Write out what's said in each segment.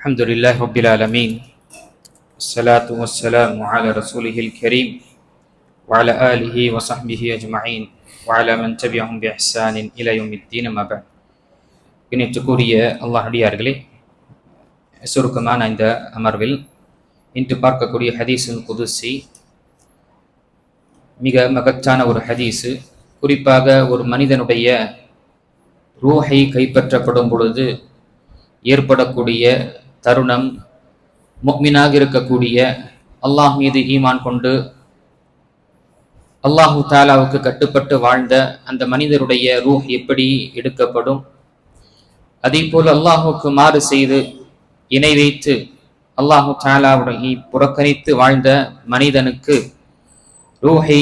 الحمد لله رب العالمين الصلاة والسلام على رسوله الكريم وعلى آله وصحبه أجمعين وعلى من تبعهم بإحسان إلى يوم الدين ما بعد இணைத்துக்குரிய அல்லாஹ் அடியார்களே சுருக்கமான இந்த அமர்வில் இன்று பார்க்கக்கூடிய ஹதீஸுல் குதுசி மிக மகத்தான ஒரு ஹதீஸு குறிப்பாக ஒரு மனிதனுடைய ரூஹை கைப்பற்றப்படும் பொழுது ஏற்படக்கூடிய தருணம் முக்மினாக இருக்கக்கூடிய அல்லாஹ் மீது ஈமான் கொண்டு அல்லாஹு தாலாவுக்கு கட்டுப்பட்டு வாழ்ந்த அந்த மனிதருடைய ரூஹ் எப்படி எடுக்கப்படும்? அதே போல் அல்லாஹுக்கு மாறு செய்து இணை வைத்து அல்லாஹு தாலாவுடைய புறக்கணித்து வாழ்ந்த மனிதனுக்கு ரூஹை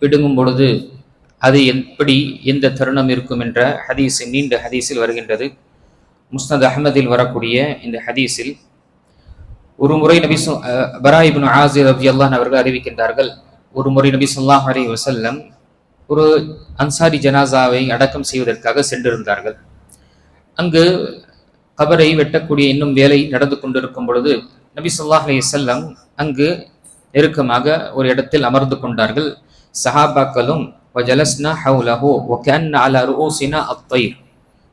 பிடுங்கும் பொழுது அது எப்படி எந்த தருணம் இருக்கும் என்ற ஹதீஸ் நீண்ட ஹதீஸில் வருகின்றது. முஸ்னத் அஹமதில் வரக்கூடிய இந்த ஹதீஸில் ஒரு முறை நபி பராயிபின் ஆசிர் ரபி அல்லான் அவர்கள் அறிவிக்கின்றார்கள் ஒரு முறை நபி சொல்லாஹ் அலி வசல்லம் ஒரு அன்சாரி ஜனாசாவை அடக்கம் செய்வதற்காக சென்றிருந்தார்கள் அங்கு கபரை வெட்டக்கூடிய இன்னும் வேலை நடந்து கொண்டிருக்கும் பொழுது நபி சொல்லாஹ் அலி வல்லம் அங்கு நெருக்கமாக ஒரு இடத்தில் அமர்ந்து கொண்டார்கள் சஹாபாக்களும் وجلسنا حوله وكأن على رؤوسنا الطير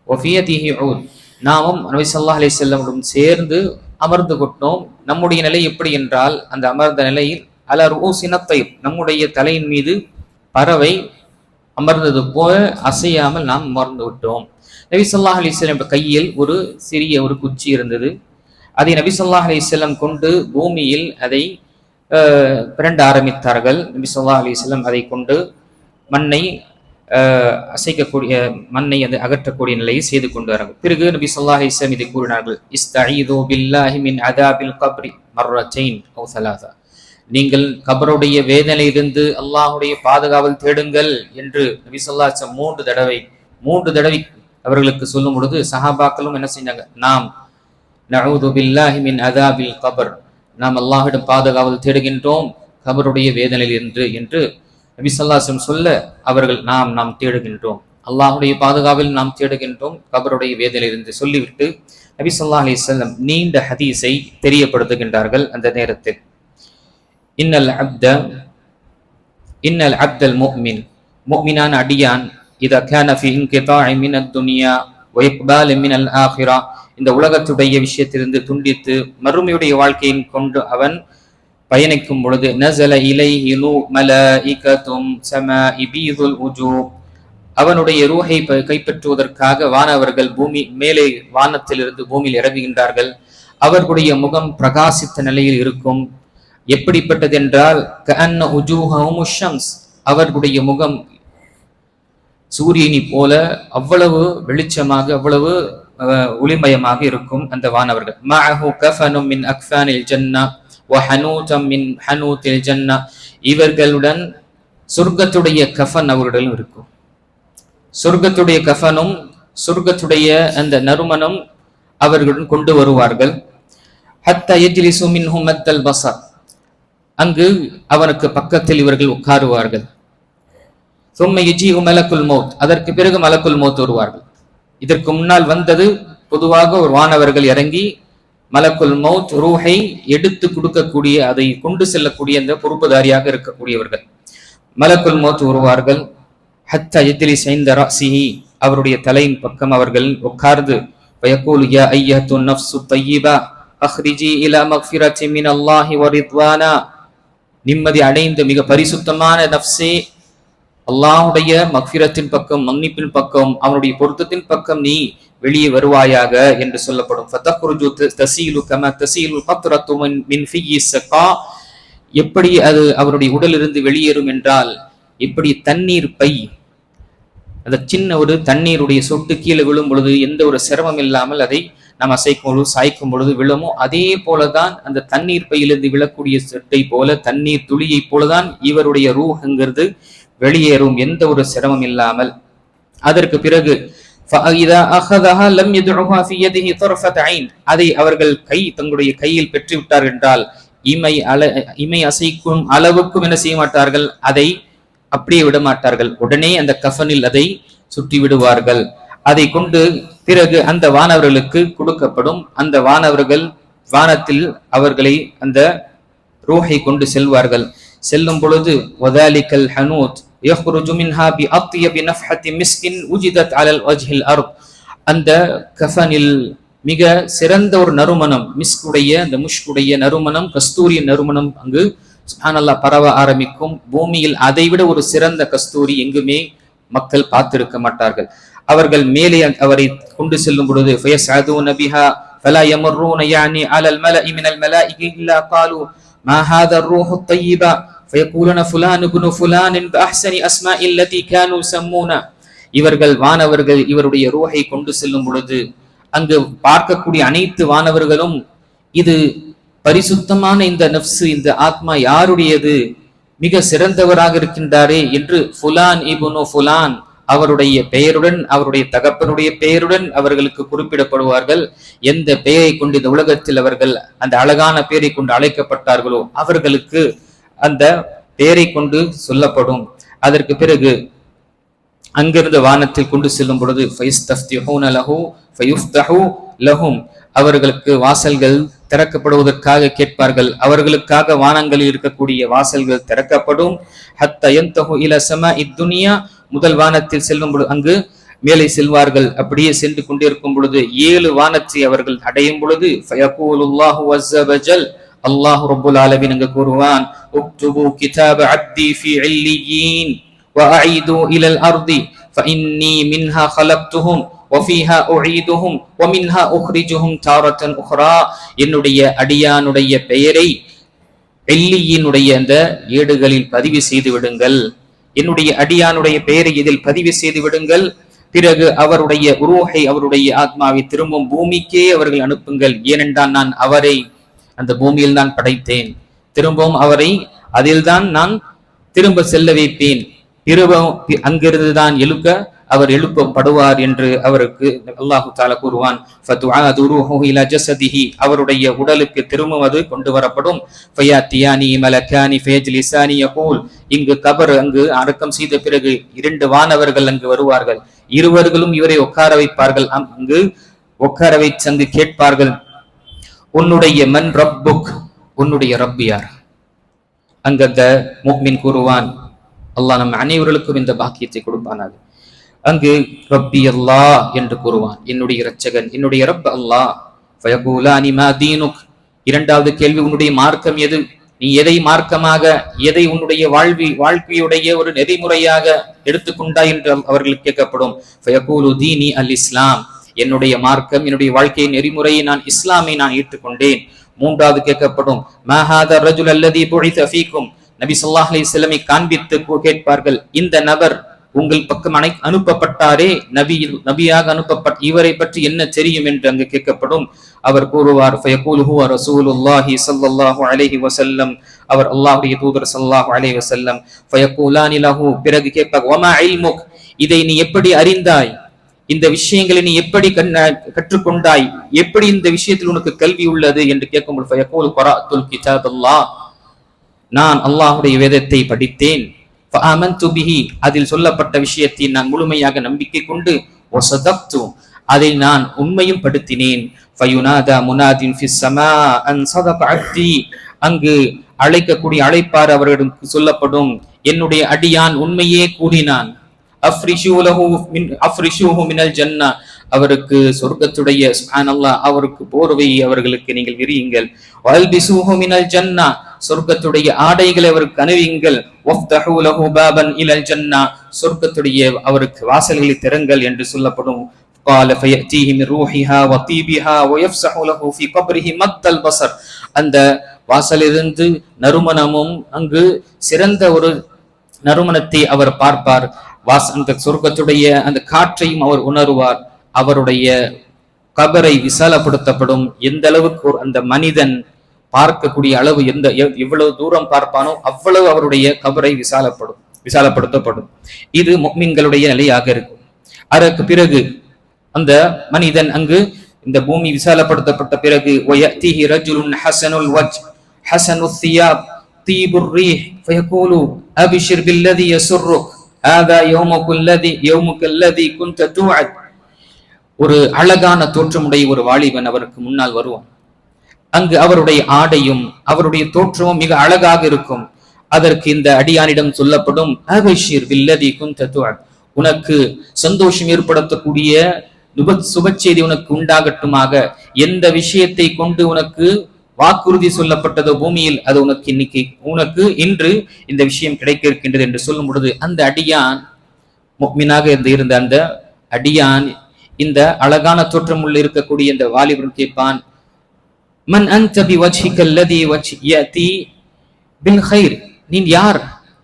وفي يده عود நாமும் நபி சொல்லா அலி செல்லமுடன் சேர்ந்து அமர்ந்து கொண்டோம். நம்முடைய நிலை எப்படி என்றால் அந்த அமர்ந்த நிலையில் அல ரூசினத்தை நம்முடைய தலையின் மீது பறவை அமர்ந்தது போல அசையாமல் நாம் அமர்ந்து விட்டோம். நபி ஸல்லல்லாஹு அலைஹி கையில் ஒரு சிறிய ஒரு குச்சி இருந்தது. அதை நபி ஸல்லல்லாஹு அலைஹி கொண்டு பூமியில் அதை பிறண்ட ஆரம்பித்தார்கள். நபி சொல்லா அலி செல்லம் அதை கொண்டு மண்ணை அசைக்கக்கூடிய மண்ணை அது அகற்றக்கூடிய நிலையை செய்து கொண்டு வராங்க. பிறகு நபி சொல்லாஹ் இஸ்லாம் இதை கூறினார்கள் இஸ்தஈது பில்லாஹி மின் அதாபில் கப்ரி மர்ரத்தைன் ஓ சலாசா. நீங்கள் கபருடைய வேதனையிலிருந்து அல்லாஹுடைய பாதுகாவல் தேடுங்கள் என்று நபி சொல்லா மூன்று தடவை மூன்று தடவை அவர்களுக்கு சொல்லும் பொழுது சஹாபாக்களும் என்ன செஞ்சாங்க நாம் நவுது பில்லாஹி மின் அதாபில் கபர். நாம் அல்லாஹிடம் பாதுகாவல் தேடுகின்றோம் கபருடைய வேதனையிலிருந்து என்று நபி சொல்லாசம் சொல்ல அவர்கள் நாம் நாம் தேடுகின்றோம். அல்லாஹுடைய பாதுகாவில் நாம் தேடுகின்றோம் கபருடைய வேதலிருந்து சொல்லிவிட்டு நபி சொல்லா அலி சொல்லம் நீண்ட ஹதீஸை தெரியப்படுத்துகின்றார்கள் அந்த நேரத்தில். இன்னல் அப்த இன்னல் அப்தல் முக்மின் முக்மினான் அடியான் இத கேன ஃபி மின் அத்துனியா வ மின் அல் ஆஹிரா இந்த உலகத்துடைய விஷயத்திலிருந்து துண்டித்து மறுமையுடைய வாழ்க்கையின் கொண்டு அவன் பயணிக்கும் பொழுது நசல இலை இனு மலாஇகத்தும் சம இபீதுல் உஜூ அவனுடைய ரூஹை கைப்பற்றுவதற்காக வானவர்கள் பூமி மேலே வானத்திலிருந்து பூமியில் இறங்குகின்றார்கள். அவர்களுடைய முகம் பிரகாசித்த நிலையில் இருக்கும். எப்படிப்பட்டது என்றால் கஅன்ன உஜூஹவும் ஷம்ஸ். அவர்களுடைய முகம் சூரியனை போல அவ்வளவு வெளிச்சமாக அவ்வளவு ஒளிமயமாக இருக்கும் அந்த வானவர்கள். மஅஹு கஃபனும் மின் ஜன்னா. இவர்களுடன் சொர்க்கத்துடைய கஃபன் அவர்களிடம் இருக்கும். சொர்க்கத்துடைய கஃபனும் சொர்க்கத்துடைய அந்த நறுமணம் அவர்களுடன் கொண்டு வருவார்கள். ஹத்த எஜ்லிசு சுமின் ஹுமத்தல் பசா அங்கு அவனுக்கு பக்கத்தில் இவர்கள் உட்காருவார்கள். சும்மை எஜிஹு மலக்குல் மௌத். அதற்கு பிறகு மலக்குல் மௌத் வருவார்கள். இதற்கு முன்னால் வந்தது பொதுவாக ஒரு வானவர்கள் இறங்கி மலக்குல் மௌத் ரூஹை எடுத்து கொடுக்கக்கூடிய அதை கொண்டு செல்லக்கூடிய அந்த பொறுப்புதாரியாக இருக்கக்கூடியவர்கள். மலக்குல் மௌத் வருவார்கள் ஹத்த எத்திலி சைந்த ராசிஹி அவருடைய தலையின் பக்கம் அவர்கள் உட்கார்ந்து பயக்கூல் யா ஐயத்து நஃப்சு தையிபா அஹ்ரிஜி இலா மக்ஃபிரத்தி மின் அல்லாஹி வரித்வானா நிம்மதி அடைந்து மிக பரிசுத்தமான நஃப்ஸே அல்லாஹுடைய மக்ஃபிரத்தின் பக்கம் மன்னிப்பின் பக்கம் அவனுடைய பொருத்தத்தின் பக்கம் நீ வெளியே வருவாயாக என்று சொல்லப்படும். ஃபதக்ருஜு தசீலு கம தசீலு கத்ரத்து மின் ஃபியி சகா எப்படி அது அவருடைய உடலிருந்து வெளியேறும் என்றால் எப்படி தண்ணீர் பை அந்த சின்ன ஒரு தண்ணீருடைய சொட்டு கீழே விழும் பொழுது எந்த ஒரு சிரமம் இல்லாமல் அதை நாம் அசைக்கும் பொழுது சாய்க்கும் பொழுது விழுமோ அதே போலதான் அந்த தண்ணீர் பையிலிருந்து விழக்கூடிய சொட்டை போல தண்ணீர் துளியை போலதான் இவருடைய ரூஹங்கிறது வெளியேறும் எந்த ஒரு சிரமம் இல்லாமல். அதற்கு பிறகு அதை அவர்கள் கை தங்களுடைய கையில் பெற்றுவிட்டார் என்றால் இமை அல இமை அசைக்கும் அளவுக்கும் என்ன செய்ய மாட்டார்கள்? அதை அப்படியே விட மாட்டார்கள். உடனே அந்த கஃனில் அதை சுற்றி விடுவார்கள். அதை கொண்டு பிறகு அந்த வானவர்களுக்கு கொடுக்கப்படும் அந்த வானவர்கள் வானத்தில் அவர்களை அந்த ரூஹை கொண்டு செல்வார்கள். செல்லும் பொழுது ஒதாலிக்கல் ஹனூத் يخرج منها بأطيب نفحة مسك وجدت على الوجه الأرض அந்த கஃனில் மிக சிறந்த ஒரு நறுமணம் மிஸ்குடைய அந்த முஷ்குடைய நறுமணம் கஸ்தூரி நறுமணம் அங்கு சுப்ஹானல்லாஹ் பரவ ஆரம்பிக்கும் பூமியில் அதைவிட ஒரு சிறந்த கஸ்தூரி எங்குமே மக்கள் பார்த்திருக்க மாட்டார்கள் அவர்கள் மேலே அவரை கொண்டு செல்லும் பொழுது فَيَسْعَدُونَ بِهَا فَلَا يَمُرُّونَ يَعْنِي عَلَى الْمَلَإِ مِنَ الْمَلَائِكَةِ إِلَّا قَالُوا مَا هَذَا الرُّوحُ ஃபயகூலன ஃபுலான் இப்னு ஃபுலான் என்று அஹ்சனி அஸ்மா இல்லதி கானு சம்மூனா இவர்கள் வானவர்கள் இவருடைய ரூஹை கொண்டு செல்லும் பொழுது அங்கு பார்க்கக்கூடிய அனைத்து வானவர்களும் இது பரிசுத்தமான இந்த நப்சு இந்த ஆத்மா யாருடையது? மிக சிறந்தவராக இருக்கின்றாரே என்று ஃபுலான் இபுனோ ஃபுலான் அவருடைய பெயருடன் அவருடைய தகப்பனுடைய பெயருடன் அவர்களுக்கு குறிப்பிடப்படுவார்கள். எந்த பெயரை கொண்டு இந்த உலகத்தில் அவர்கள் அந்த அழகான பெயரை கொண்டு அழைக்கப்பட்டார்களோ அவர்களுக்கு அந்த பெயரை கொண்டு சொல்லப்படும். அதற்கு பிறகு அங்கிருந்து வானத்தில் கொண்டு செல்லும் பொழுது லஹும். அவர்களுக்கு வாசல்கள் திறக்கப்படுவதற்காக கேட்பார்கள். அவர்களுக்காக வானங்களில் இருக்கக்கூடிய வாசல்கள் திறக்கப்படும். ஹத்த யந்தஹு இலசம இத்துனியா முதல் வானத்தில் செல்லும் பொழுது அங்கு மேலே செல்வார்கள். அப்படியே சென்று கொண்டிருக்கும் பொழுது ஏழு வானத்தை அவர்கள் அடையும் பொழுது அல்லாஹ் ரப்புல் ஆலமீன் அங்கு கூறுவான் உக்துபு கிதாப அப்தி ஃபி இல்லியீன் وأعيدوا إلى الأرض فإني منها خلقتهم وفيها أعيدهم ومنها أخرجهم تارة أخرى என்னுடைய அடியானுடைய பெயரை எல்லியினுடைய அந்த ஏடுகளில் பதிவு செய்து விடுங்கள் என்னுடைய அடியானுடைய பெயரை இதில் பதிவு செய்து விடுங்கள் பிறகு அவருடைய உருவகை அவருடைய ஆத்மாவை திரும்பும் பூமிக்கே அவர்கள் அனுப்புங்கள் ஏனென்றால் நான் அவரை அந்த பூமியில் நான் படைத்தேன். திரும்பவும் அவரை அதில்தான் நான் திரும்ப செல்ல வைப்பேன். திரும்பவும் அங்கிருந்து தான் எழுக்க அவர் எழுப்பப்படுவார் என்று அவருக்கு அல்லாஹு தால கூறுவான். அவருடைய உடலுக்கு திரும்புவது அது கொண்டு வரப்படும். இங்கு கபர் அங்கு அடக்கம் செய்த பிறகு இரண்டு வானவர்கள் அங்கு வருவார்கள். இருவர்களும் இவரை உட்கார வைப்பார்கள். அம்- அங்கு உட்கார வைத்து அங்கு கேட்பார்கள். உன்னுடைய மன் ரப்புக் உன்னுடைய ரப் யார்? அங்க முக்மின் கூறுவான் அல்லாஹ் நம் அனைவர்களுக்கும் இந்த பாக்கியத்தை கொடுப்பானாக. அங்கு ரப்பி அல்லா என்று கூறுவான் என்னுடைய இரட்சகன் என்னுடைய ரப் அல்லாஹ் தீனுக். இரண்டாவது கேள்வி உன்னுடைய மார்க்கம் எது? நீ எதை மார்க்கமாக எதை உன்னுடைய வாழ்வி வாழ்க்கையுடைய ஒரு நெறிமுறையாக எடுத்துக்கொண்டாய் என்று அவர்கள் கேட்கப்படும். தீனி அல் இஸ்லாம். என்னுடைய மார்க்கம் என்னுடைய வாழ்க்கையின் நெறிமுறையை நான் இஸ்லாமை நான் ஏற்றுக்கொண்டேன். மூன்றாவது கேட்கப்படும் மஹாத ரஜுல் அல்லதி புழித்த ஃபீக்கும்? நபி ஸல்லல்லாஹு அலைஹி காண்பித்து கேட்பார்கள் இந்த நபர் உங்கள் பக்கம் அனை அனுப்பப்பட்டாரே நபி நபியாக அனுப்பப்பட்ட இவரை பற்றி என்ன தெரியும்? என்று அங்கு கேட்கப்படும். அவர் கூறுவார் ஃபயகூலு ரசூலுல்லாஹி ஸல்லல்லாஹு அலைஹி வஸல்லம். அவர் அல்லாஹ்வுடைய தூதர் ஸல்லல்லாஹு அலைஹி வஸல்லம் ஃபயகூலானி லஹு. பிறகு கேட்பார் வமா இல்முக்? இதை நீ எப்படி அறிந்தாய்? இந்த விஷயங்களை நீ எப்படி கற்றுக்கொண்டாய்? எப்படி இந்த விஷயத்தில் உனக்கு கல்வி உள்ளது? என்று கேட்கும்போது நான் அல்லாஹுடைய வேதத்தை படித்தேன். அதில் சொல்லப்பட்ட விஷயத்தை நான் முழுமையாக நம்பிக்கை கொண்டு அதை நான் உண்மையும் படுத்தினேன். அங்கு அழைக்கக்கூடிய அழைப்பார் அவர்களுக்கு சொல்லப்படும் என்னுடைய அடியான் உண்மையே கூறினான். அஃப்ரிஷூ லஹு மின் அஃப்ரிஷூஹு மினல் ஜன்னா அவருக்கு சொர்க்கத்துடைய சுப்ஹானல்லாஹ் அவருக்கு போர்வை அவர்களுக்கு நீங்கள் விரியுங்கள் வல்பிசூஹு மினல் ஜன்னா சொர்க்கத்துடைய ஆடைகளை அவருக்கு அணிவியுங்கள் வஃப்தஹூ லஹு பாபன் இலல் ஜன்னா சொர்க்கத்துடைய அவருக்கு வாசல்களை திறங்கள் என்று சொல்லப்படும் قال فيأتيه من روحها وطيبها ويفسح له في قبره مد البصر அந்த வாசலிருந்து நறுமணமும் அங்கு சிறந்த ஒரு நறுமணத்தை அவர் பார்ப்பார் வாஸ் அந்த சொர்க்கத்துடைய அந்த காற்றையும் அவர் உணருவார். அவருடைய கபரை விசாலப்படுத்தப்படும். எந்த அளவுக்கு அந்த மனிதன் பார்க்கக்கூடிய அளவு எந்த எவ்வளவு தூரம் பார்ப்பானோ அவ்வளவு அவருடைய கபரை விசாலப்படும் விசாலப்படுத்தப்படும். இது மீன்களுடைய நிலையாக இருக்கும். அதற்கு பிறகு அந்த மனிதன் அங்கு இந்த பூமி விசாலப்படுத்தப்பட்ட பிறகு ஒயத்திஹி ரஜுலுன் ஹசனுல் தீபுர் ஆதா யோமுக்குல்லதி யோமுக்கல்லதி குன் தத்துவாத் ஒரு அழகான தோற்றமுடைய ஒரு வாலிபன் அவருக்கு முன்னால் வருவான். அங்கு அவருடைய ஆடையும் அவருடைய தோற்றமும் மிக அழகாக இருக்கும். அதற்கு இந்த அடியானிடம் சொல்லப்படும் அபஷீர் வில்லதி குன் தத்துவாத் உனக்கு சந்தோஷம் ஏற்படுத்தக்கூடிய சுப செய்தி உனக்கு உண்டாகட்டுமாக. எந்த விஷயத்தை கொண்டு உனக்கு வாக்குறுதி சொல்லப்பட்டதோ பூமியில் அது உனக்கு இன்னைக்கு உனக்கு இன்று இந்த விஷயம் கிடைக்க இருக்கின்றது என்று சொல்லும் பொழுது அந்த அடியான் முக்மினாக இருந்து இருந்த அந்த அடியான் இந்த அழகான தோற்றமுள்ள இருக்கக்கூடிய இந்த வாலிபன் கேட்பான் மன் அன்த பி வஜ்ஹிக பில் ஹைர் நீ யார்?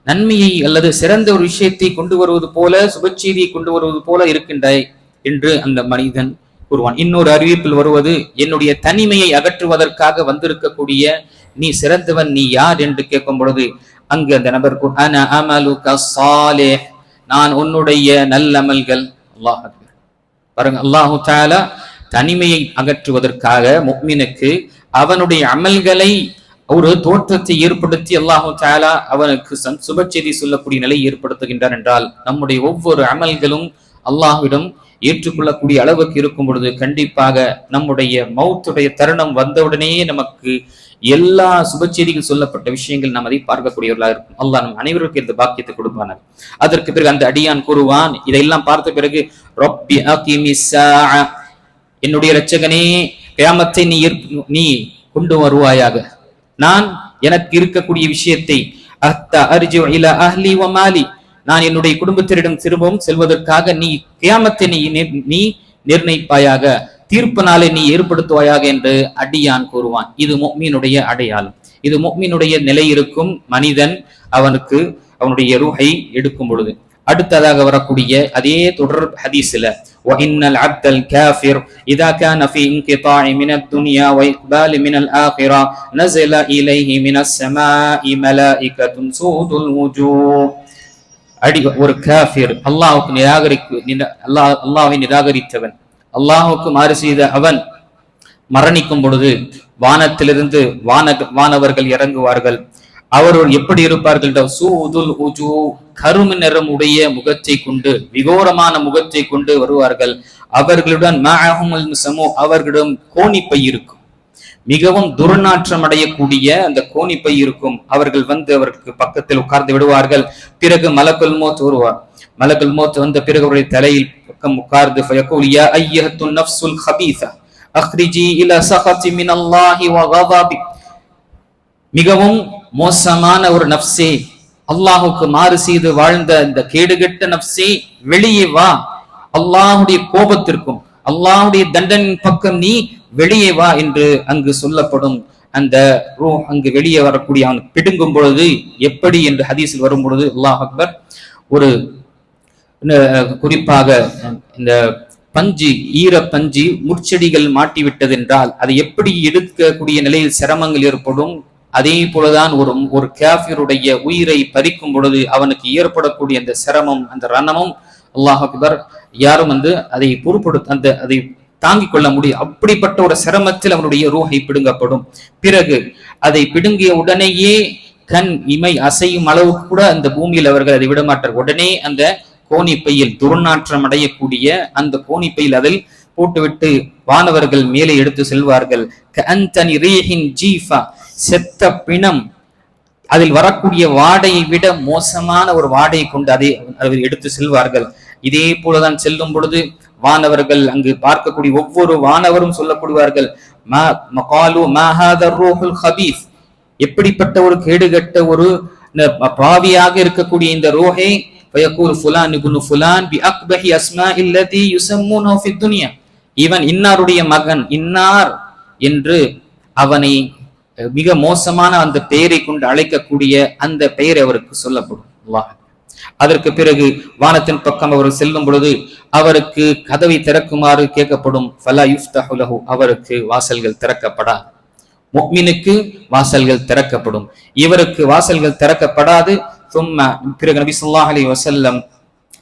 நன்மையை அல்லது சிறந்த ஒரு விஷயத்தை கொண்டு வருவது போல சுபச்செய்தியை கொண்டு வருவது போல இருக்கின்றாய் என்று அந்த மனிதன் கூறுவான் இன்னொரு அறிவிப்பில் வருவது என்னுடைய தனிமையை அகற்றுவதற்காக வந்திருக்கக்கூடிய நீ சிறந்தவன் நீ யார்? என்று கேட்கும் பொழுது அங்கு அந்த நபர் நான் உன்னுடைய நல்லமல்கள் அல்லாஹ் பாருங்க அல்லாஹு தாலா தனிமையை அகற்றுவதற்காக முக்மினுக்கு அவனுடைய அமல்களை ஒரு தோற்றத்தை ஏற்படுத்தி அல்லாஹு தாலா அவனுக்கு சன் சுபச்செய்தி சொல்லக்கூடிய நிலை ஏற்படுத்துகின்றான் என்றால் நம்முடைய ஒவ்வொரு அமல்களும் அல்லாஹ்விடம் ஏற்றுக்கொள்ளக்கூடிய அளவுக்கு இருக்கும் பொழுது கண்டிப்பாக நம்முடைய மௌத்துடைய தருணம் வந்தவுடனேயே நமக்கு எல்லா சுபச்செய்திகள் சொல்லப்பட்ட விஷயங்கள் நாம் அதை பார்க்கக்கூடியவர்களாக இருக்கும். அல்லா நம் அனைவருக்கும் இந்த பாக்கியத்தை கொடுப்பானார் அதற்கு பிறகு அந்த அடியான் கூறுவான் இதையெல்லாம் பார்த்த பிறகு ரொப்பி என்னுடைய இரட்சகனே கிராமத்தை நீ நீ கொண்டு வருவாயாக. நான் எனக்கு இருக்கக்கூடிய விஷயத்தை அத்த அர்ஜு இல அஹ்லி மாலி. நான் என்னுடைய குடும்பத்தினரிடம் திரும்பவும் செல்வதற்காக நீ கியாமத்தை நீ நிர்- நீ நிர்ணயிப்பாயாக தீர்ப்பு நாளை நீ ஏற்படுத்துவாயாக என்று அடியான் கூறுவான் இது முக்மீனுடைய அடையாளம் இது முக்மீனுடைய நிலை இருக்கும் மனிதன் அவனுக்கு அவனுடைய ரூஹை எடுக்கும் பொழுது அடுத்ததாக வரக்கூடிய அதே தொடர் ஹதீஸ்ல وإن العبد الكافر إذا كان في انقطاع من الدنيا وإقبال من الآخرة نزل إليه من السماء ملائكة سود الوجوه அடி ஒரு காஃபிர். அல்லாஹுக்கு நிராகரிக்கு அல்லாஹ் நிராகரித்தவன். அல்லாஹுக்கு மாறு செய்த அவன் மரணிக்கும் பொழுது வானத்திலிருந்து வான வானவர்கள் இறங்குவார்கள். அவர்கள் எப்படி இருப்பார்கள்? சூதுல் உஜூ கரும நிறம் உடைய முகத்தை கொண்டு விகோரமான முகத்தை கொண்டு வருவார்கள். அவர்களுடன் அவர்களிடம் கோணிப்பை இருக்கும். மிகவும் துர்நாற்றம் அடையக்கூடிய அந்த கோணிப்பை இருக்கும். அவர்கள் வந்து அவருக்கு பக்கத்தில் உட்கார்ந்து விடுவார்கள். பிறகு மலக்குல் மோத் வருவார். மலக்குல் மோத் வந்த பிறகு அவருடைய தலையில் பக்கம் உட்கார்ந்து ஃபயகூல் ஐயஹத்து நஃப்சுல் ஹபீஸா இல சஹதி மின் அல்லாஹி வ கதாபி. மிகவும் மோசமான ஒரு நப்சே அல்லாஹுக்கு மாறு செய்து வாழ்ந்த இந்த கேடுகெட்ட நப்சே வெளியே வா. அல்லாஹுடைய கோபத்திற்கும் அல்லாஹுடைய தண்டனின் பக்கம் நீ வெளியே வா என்று அங்கு சொல்லப்படும் அந்த ரூ அங்கு வெளியே வரக்கூடிய அவன் பிடுங்கும் பொழுது எப்படி என்று ஹதீஸில் வரும் பொழுது அல்லாஹ் அக்பர் ஒரு குறிப்பாக இந்த பஞ்சு ஈர பஞ்சு முற்செடிகள் மாட்டிவிட்டது என்றால் அதை எப்படி எடுக்கக்கூடிய நிலையில் சிரமங்கள் ஏற்படும்? அதே போலதான் ஒரு ஒரு கேஃபியருடைய உயிரை பறிக்கும் பொழுது அவனுக்கு ஏற்படக்கூடிய அந்த சிரமம் அந்த ரணமும் அல்லாஹ் அக்பர் யாரும் வந்து அதை பொருட்படுத்த அந்த அதை தாங்கிக் கொள்ள முடியும். அப்படிப்பட்ட ஒரு சிரமத்தில் அவனுடைய ரூஹை பிடுங்கப்படும். பிறகு அதை பிடுங்கிய உடனேயே கண் இமை அசையும் அளவுக்கு கூட அந்த பூமியில் அவர்கள் அதை விடமாட்டார் உடனே அந்த கோணிப்பையில் துர்நாற்றம் அடையக்கூடிய அந்த கோணிப்பையில் அதில் போட்டுவிட்டு வானவர்கள் மேலே எடுத்து செல்வார்கள். ஜீஃபா செத்த பிணம் அதில் வரக்கூடிய வாடையை விட மோசமான ஒரு வாடையை கொண்டு அதை அவர் எடுத்து செல்வார்கள். இதே போலதான் செல்லும் பொழுது வானவர்கள் அங்கு பார்க்கக்கூடிய ஒவ்வொரு வானவரும் சொல்லப்படுவார்கள். எப்படிப்பட்ட ஒரு கேடுகட்ட ஒரு பாவியாக இருக்கக்கூடிய இந்த ரோஹே ஃபயகூல் ஃபுலான் இப்னு ஃபுலான் இவன் இன்னாருடைய மகன் இன்னார் என்று அவனை மிக மோசமான அந்த பெயரை கொண்டு அழைக்கக்கூடிய அந்த பெயர் அவருக்கு சொல்லப்படும். அல்லாஹ். அதற்கு பிறகு வானத்தின் பக்கம் அவர் செல்லும் பொழுது அவருக்கு கதவை திறக்குமாறு கேட்கப்படும் ஃபலா யுஃப்தஹு லஹு அவருக்கு வாசல்கள் திறக்கப்படாது முக்மினுக்கு வாசல்கள் திறக்கப்படும் இவருக்கு வாசல்கள் திறக்கப்படாது சும்மா பிறகு நபி ஸல்லல்லாஹு அலைஹி வஸல்லம்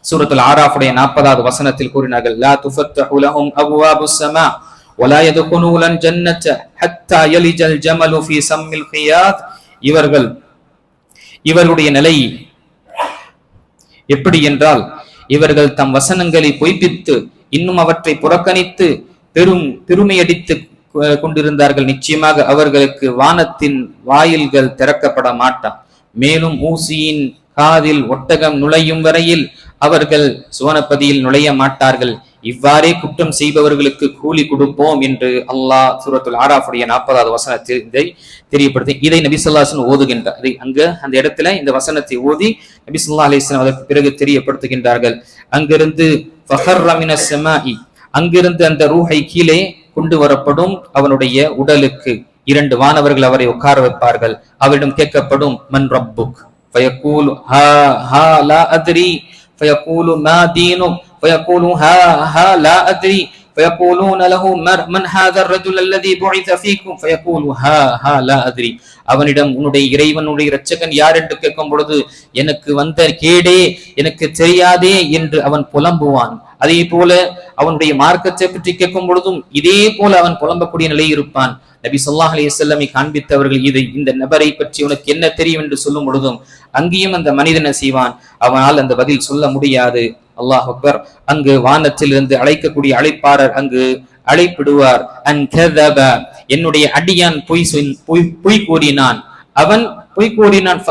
சூரத்துல் ஆராஃபுடைய நாற்பதாவது வசனத்தில் கூறினார்கள் லா துஃபத்தஹு லஹும் அப்வாபுஸ் ஸமா ولا يدخلون الجنة حتى يلج الجمل في سم الخياط இவர்கள் இவர்களுடைய நிலை எப்படி என்றால் இவர்கள் தம் வசனங்களை பொய்ப்பித்து இன்னும் அவற்றை புறக்கணித்து பெரும் பெருமையடித்து கொண்டிருந்தார்கள். நிச்சயமாக அவர்களுக்கு வானத்தின் வாயில்கள் திறக்கப்பட மாட்டான் மேலும் ஊசியின் காதில் ஒட்டகம் நுழையும் வரையில் அவர்கள் சுவனப்பதியில் நுழைய மாட்டார்கள். இவ்வாறே குற்றம் செய்பவர்களுக்கு கூலி கொடுப்போம் என்று அல்லாஹ் சூரத்துல் ஆராஃபுடைய நாற்பதாவது வசனத்தை இதை தெரியப்படுத்தி இதை நபிசல்லாசன் ஓதுகின்றார். இதை அங்கு அந்த இடத்துல இந்த வசனத்தை ஓதி நபிசுல்லா அலிஸ்லாம் அதற்கு பிறகு தெரியப்படுத்துகின்றார்கள். அங்கிருந்து அங்கிருந்து அந்த ரூஹை கீழே கொண்டு வரப்படும் அவனுடைய உடலுக்கு இரண்டு வானவர்கள் அவரை உட்கார வைப்பார்கள். அவரிடம் கேட்கப்படும் மன் ரப்புக் ஃபயகூல் ஹா ஹா லா அத்ரி ஃபயகூலு மா தீனுக் فيقول ها ها لا أدري فيقولون له "مر- من هذا الرجل الذي بعث فيكم فيقول ها ها لا أدري அவனிடம் உன்னுடைய இறைவனுடைய இரட்சகன் யார் என்று கேட்கும் பொழுது எனக்கு வந்த கேடே எனக்கு தெரியாதே என்று அவன் புலம்புவான் அதே போல அவனுடைய மார்க்கத்தை பற்றி கேட்கும் பொழுதும் இதே போல அவன் புலம்பக்கூடிய நிலை இருப்பான் நபி ஸல்லல்லாஹு அலைஹி வஸல்லமை காண்பித்தவர்கள் இதை இந்த நபரை பற்றி உனக்கு என்ன தெரியும் என்று சொல்லும் பொழுதும் அங்கேயும் அந்த மனிதனை செய்வான் அவனால் அந்த பதில் சொல்ல முடியாது அல்லாஹ் அக்பர். அங்கு வானத்திலிருந்து அழைக்கக்கூடிய அழைப்பாளர் அங்கு அழைப்பிடுவார். என்னுடைய அடியான் பொய் பொய் பொய் கூறினான். அவன் பொய் கூறினான்.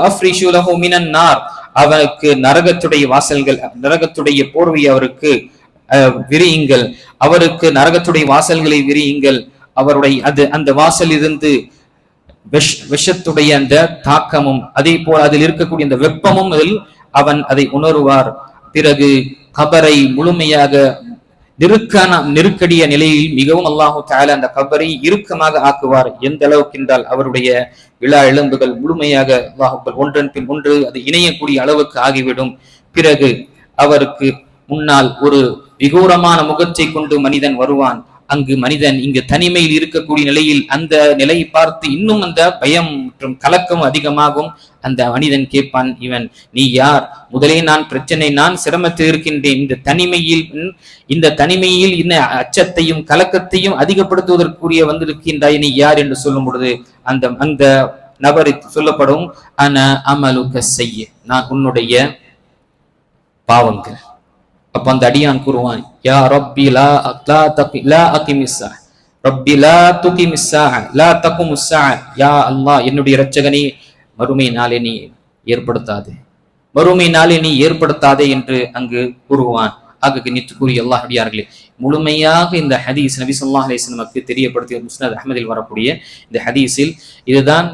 அவனுக்கு நரகத்துடைய வாசல்கள் நரகத்துடைய போர்வை அவருக்கு அஹ், விரியுங்கள். அவருக்கு நரகத்துடைய வாசல்களை விரியுங்கள். அவருடைய அது அந்த வாசல் இருந்து விஷ விஷத்துடைய அந்த தாக்கமும் அதே போல் அதில் இருக்கக்கூடிய அந்த வெப்பமும் அதில் அவன் அதை உணருவார். பிறகு கபரை முழுமையாக நெருக்கான நெருக்கடிய நிலையில் மிகவும் அல்லாஹு தால அந்த கபரை இறுக்கமாக ஆக்குவார். எந்த அளவுக்கு என்றால் அவருடைய விழா எலும்புகள் முழுமையாக அல்லாஹ் ஒன்றன் பின் ஒன்று அது இணையக்கூடிய அளவுக்கு ஆகிவிடும். பிறகு அவருக்கு முன்னால் ஒரு விகூரமான முகத்தை கொண்டு மனிதன் வருவான். அங்கு மனிதன் இங்கு தனிமையில் இருக்கக்கூடிய நிலையில் அந்த நிலையை பார்த்து இன்னும் அந்த பயம் மற்றும் கலக்கம் அதிகமாகும். அந்த மனிதன் கேட்பான் இவன் நீ யார்? முதலே நான் பிரச்சனை நான் சிரமத்தில் இருக்கின்றேன். இந்த தனிமையில் இந்த தனிமையில் இந்த அச்சத்தையும் கலக்கத்தையும் அதிகப்படுத்துவதற்குரிய வந்திருக்கின்றாய் நீ யார்? என்று சொல்லும் பொழுது அந்த அந்த நபரை சொல்லப்படும் அன அமலுக செய்ய நான் உன்னுடைய பாவங்கள் அப்ப அந்த அடியான் கூறுவான் யா ரப்பி லா லா தகி லா அகிமிஸ்ஸா ரப்பி லா துகிமிஸ்ஸா லா தகுமுஸ்ஸா யா அல்லாஹ் என்னுடைய இரட்சகனே மறுமை நாளே நீ ஏற்படுத்தாதே மறுமை நாளே நீ ஏற்படுத்தாதே என்று அங்கு கூறுவான். ஆகக்கு நிற்று கூறிய அல்லாஹ் அடியார்களே முழுமையாக இந்த ஹதீஸ் நபி ஸல்லல்லாஹு அலிஸ் நமக்கு தெரியப்படுத்திய முஸ்னத் அஹமதில் வரக்கூடிய இந்த ஹதீஸில் இதுதான்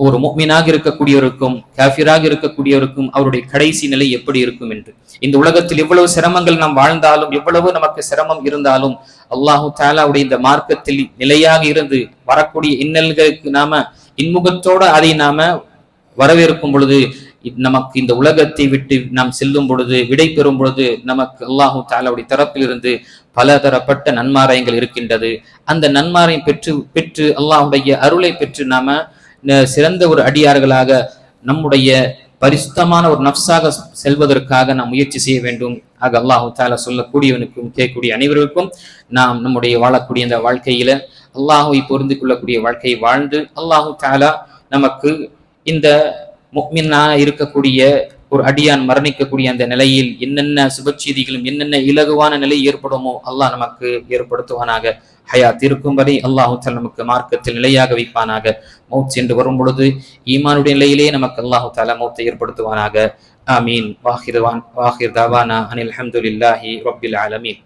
ஒரு முஃமினாக இருக்கக்கூடியவருக்கும் காஃபிராக இருக்கக்கூடியவருக்கும் அவருடைய கடைசி நிலை எப்படி இருக்கும் என்று. இந்த உலகத்தில் எவ்வளவு சிரமங்கள் நாம் வாழ்ந்தாலும் எவ்வளவு நமக்கு சிரமம் இருந்தாலும் அல்லாஹு தாலாவுடைய இந்த மார்க்கத்தில் நிலையாக இருந்து வரக்கூடிய இன்னல்களுக்கு நாம இன்முகத்தோட அதை நாம வரவேற்கும் பொழுது நமக்கு இந்த உலகத்தை விட்டு நாம் செல்லும் பொழுது விடை பெறும் பொழுது நமக்கு அல்லாஹு தாலாவுடைய தரப்பிலிருந்து பல தரப்பட்ட நன்மாராயங்கள் இருக்கின்றது. அந்த நன்மாரையும் பெற்று பெற்று அல்லாஹுடைய அருளை பெற்று நாம சிறந்த ஒரு அடியார்களாக நம்முடைய பரிசுத்தமான ஒரு நப்சாக செல்வதற்காக நாம் முயற்சி செய்ய வேண்டும். ஆக அல்லாஹு தாலா சொல்லக்கூடியவனுக்கும் கேட்கக்கூடிய அனைவருக்கும் நாம் நம்முடைய வாழக்கூடிய இந்த வாழ்க்கையில அல்லாஹுவை பொருந்து கொள்ளக்கூடிய வாழ்க்கையை வாழ்ந்து அல்லாஹு தாலா நமக்கு இந்த முக்மினா இருக்கக்கூடிய ஒரு அடியான் மரணிக்கக்கூடிய அந்த நிலையில் என்னென்ன சுபச்செய்திகளும் என்னென்ன இலகுவான நிலை ஏற்படுமோ அல்லாஹ் நமக்கு ஏற்படுத்துவானாக. ஹயாத் இருக்கும் வரை அல்லாஹூத்தல் நமக்கு மார்க்கத்தில் நிலையாக வைப்பானாக. மௌத் என்று வரும் பொழுது ஈமானுடைய நிலையிலேயே நமக்கு அல்லாஹு தாலா மௌத்தை ஏற்படுத்துவானாக. ஆமீன். வாஹிர் வாஹிர் தாவானா அனில் அஹமதுல்லாஹி ரபில் ஆலமீன்.